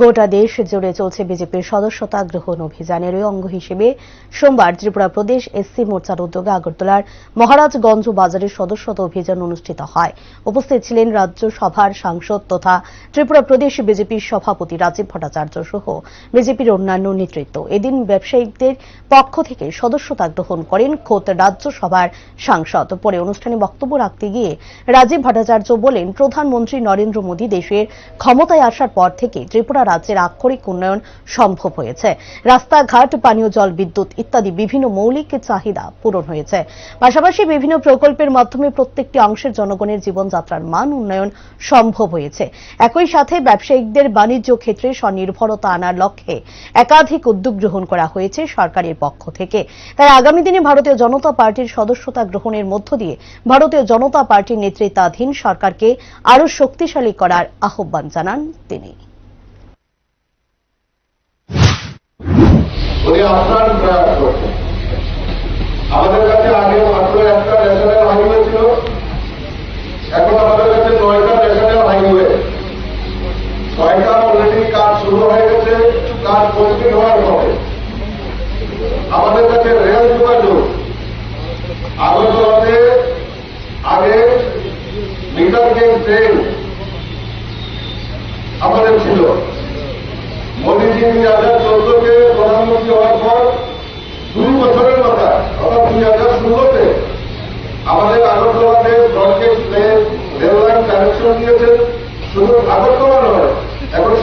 গোটা দেশ জুড়ে চলছে বিজেপির সদস্যতা গ্রহণ অভিযানের অঙ্গ হিসেবে সোমবার ত্রিপুরা প্রদেশ এসসি মোর্চার উদ্যোগে আগরতলার মহারাজগঞ্জ বাজারে সদস্যতা অভিযান অনুষ্ঠিত হয়। উপস্থিত ছিলেন রাজ্যসভার সাংসদ তথা ত্রিপুরা প্রদেশ বিজেপির সভাপতি রাজীব ভট্টাচার্য সহ বিজেপির অন্যান্য নেতৃত্ব। এদিন ব্যবসায়িকদের পক্ষ থেকে সদস্যতা গ্রহণ করেন খোদ রাজ্যসভার সাংসদ। পরে অনুষ্ঠানে বক্তব্য রাখতে গিয়ে রাজীব ভট্টাচার্য বলেন, প্রধানমন্ত্রী নরেন্দ্র মোদী দেশের ক্ষমতায় আসার পর থেকে ত্রিপুরা রাজ্যের আক্ষরিক উন্নয়ন সম্ভব হয়েছে। রাস্তাঘাট, পানীয় জল, বিদ্যুৎ ইত্যাদি বিভিন্ন মৌলিক চাহিদা পূরণ হয়েছে। পাশাপাশি বিভিন্ন প্রকল্পের মাধ্যমে প্রত্যেকটি অংশের জনগণের জীবনযাত্রার মান উন্নয়ন সম্ভব হয়েছে। একই সাথে ব্যবসায়িকদের বাণিজ্য ক্ষেত্রে স্বনির্ভরতা আনার লক্ষ্যে একাধিক উদ্যোগ গ্রহণ করা হয়েছে সরকারের পক্ষ থেকে। তাই আগামী দিনে ভারতীয় জনতা পার্টির সদস্যতা গ্রহণের মধ্য দিয়ে ভারতীয় জনতা পার্টির নেতৃত্বাধীন সরকারকে আরও শক্তিশালী করার আহ্বান জানান তিনি। উনি প্রয়াস করছেন আমাদের কাছে আগে মাত্র একটা ন্যাশনাল হাইওয়ে ছিল এখন আমাদের কাছে নয়টা ন্যাশনাল হাইওয়ে ছয়টা অলরেডি কাজ শুরু হয়ে গেছে, কাজ কমপ্লিট হওয়ার পরে। আমাদের কাছে রেল যোগাযোগ। আগরতলাতে আগে মিটার গেজ ট্রেন আমাদের ছিল। মোদীজি দুই হাজার চোদ্দকে প্রধানমন্ত্রী হওয়ার পর দুই বছরের মাথায় অর্থাৎ দুই হাজার ষোলোতে আমাদের রেল কানেকশন শুধু আগরতলা নয়, এখন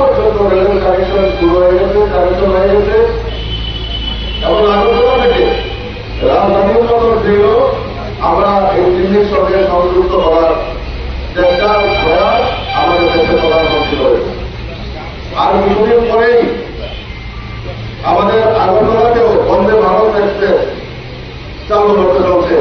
পর্যন্ত কানেকশন শুরু হয়ে গেছে কানেকশন হয়ে গেছে। আগরতলা থেকে আমরা এই দিল্লির সঙ্গে সংযুক্ত করার চেষ্টা আমাদের প্রধানমন্ত্রী আর কিছুদিন পরেই আমাদের আগরতলাতেও বন্দে ভারত এক্সপ্রেস চালু করতে চলছে।